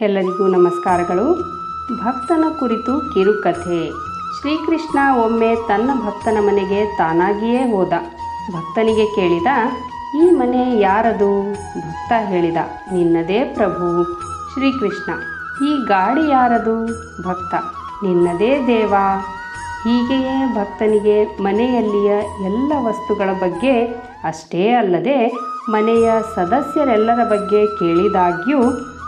ಎಲ್ಲರಿಗೂ ನಮಸ್ಕಾರಗಳು. ಭಕ್ತನ ಕುರಿತು ಕಿರುಕಥೆ. ಶ್ರೀಕೃಷ್ಣ ಒಮ್ಮೆ ತನ್ನ ಭಕ್ತನ ಮನೆಗೆ ತಾನಾಗಿಯೇ ಹೋದ. ಭಕ್ತನಿಗೆ ಕೇಳಿದ, ಈ ಮನೆ ಯಾರದು? ಭಕ್ತ ಹೇಳಿದ, ನಿನ್ನದೇ ಪ್ರಭು, ಶ್ರೀಕೃಷ್ಣ. ಈ ಗಾಡಿ ಯಾರದು? ಭಕ್ತ, ನಿನ್ನದೇ ದೇವ. ಹೀಗೆಯೇ ಭಕ್ತನಿಗೆ ಮನೆಯಲ್ಲಿಯ ಎಲ್ಲ ವಸ್ತುಗಳ ಬಗ್ಗೆ ಅಷ್ಟೇ ಅಲ್ಲದೆ ಮನೆಯ ಸದಸ್ಯರೆಲ್ಲರ ಬಗ್ಗೆ ಕೇಳಿದಾಗ್ಯೂ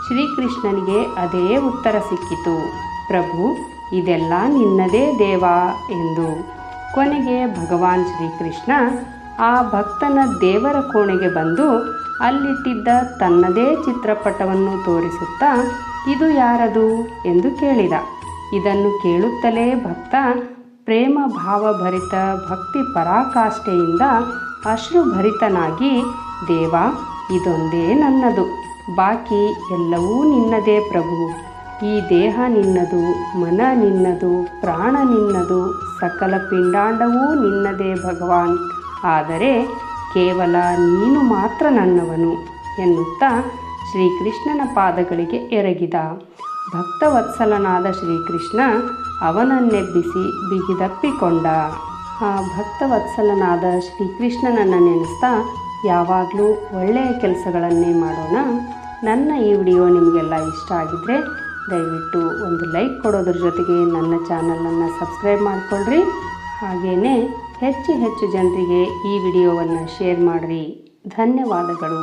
ಶ್ರೀಕೃಷ್ಣನಿಗೆ ಅದೇ ಉತ್ತರ ಸಿಕ್ಕಿತು. ಪ್ರಭು, ಇದೆಲ್ಲ ನಿನ್ನದೇ ದೇವ ಎಂದು. ಕೊನೆಗೆ ಭಗವಾನ್ ಶ್ರೀಕೃಷ್ಣ ಆ ಭಕ್ತನ ದೇವರ ಕೋಣೆಗೆ ಬಂದು ಅಲ್ಲಿಟ್ಟಿದ್ದ ತನ್ನದೇ ಚಿತ್ರಪಟವನ್ನು ತೋರಿಸುತ್ತಾ, ಇದು ಯಾರದು? ಎಂದು ಕೇಳಿದ. ಇದನ್ನು ಕೇಳುತ್ತಲೇ ಭಕ್ತ ಪ್ರೇಮ ಭಾವಭರಿತ ಭಕ್ತಿ ಪರಾಕಾಷ್ಠೆಯಿಂದ ಅಶ್ರುಭರಿತನಾಗಿ, ದೇವ, ಇದೊಂದೇ ನನ್ನದು. ಬಾಕಿ ಎಲ್ಲವೂ ನಿನ್ನದೇ ಪ್ರಭು. ಈ ದೇಹ ನಿನ್ನದು, ಮನ ನಿನ್ನದು, ಪ್ರಾಣ ನಿನ್ನದು, ಸಕಲ ಪಿಂಡಾಂಡವೂ ನಿನ್ನದೇ ಭಗವಾನ್. ಆದರೆ ಕೇವಲ ನೀನು ಮಾತ್ರ ನನ್ನವನು ಎನ್ನುತ್ತಾ ಶ್ರೀಕೃಷ್ಣನ ಪಾದಗಳಿಗೆ ಎರಗಿದ. ಭಕ್ತವತ್ಸಲನಾದ ಶ್ರೀಕೃಷ್ಣ ಅವನನ್ನೆಬ್ಬಿಸಿ ಬಿಗಿದಪ್ಪಿಕೊಂಡ. ಆ ಭಕ್ತವತ್ಸಲನಾದ ಶ್ರೀಕೃಷ್ಣನನ್ನು ನೆನೆಸ್ತಾ ಯಾವಾಗಲೂ ಒಳ್ಳೆಯ ಕೆಲಸಗಳನ್ನೇ ಮಾಡೋಣ. ನನ್ನ ಈ ವಿಡಿಯೋ ನಿಮಗೆಲ್ಲ ಇಷ್ಟ ಆಗಿದ್ದರೆ ದಯವಿಟ್ಟು ಒಂದು ಲೈಕ್ ಕೊಡೋದ್ರ ಜೊತೆಗೆ ನನ್ನ ಚಾನಲನ್ನು ಸಬ್ಸ್ಕ್ರೈಬ್ ಮಾಡಿಕೊಳ್ಳ್ರಿ ಹಾಗೆಯೇ ಹೆಚ್ಚು ಹೆಚ್ಚು ಜನರಿಗೆ ಈ ವಿಡಿಯೋವನ್ನು ಶೇರ್ ಮಾಡಿರಿ. ಧನ್ಯವಾದಗಳು.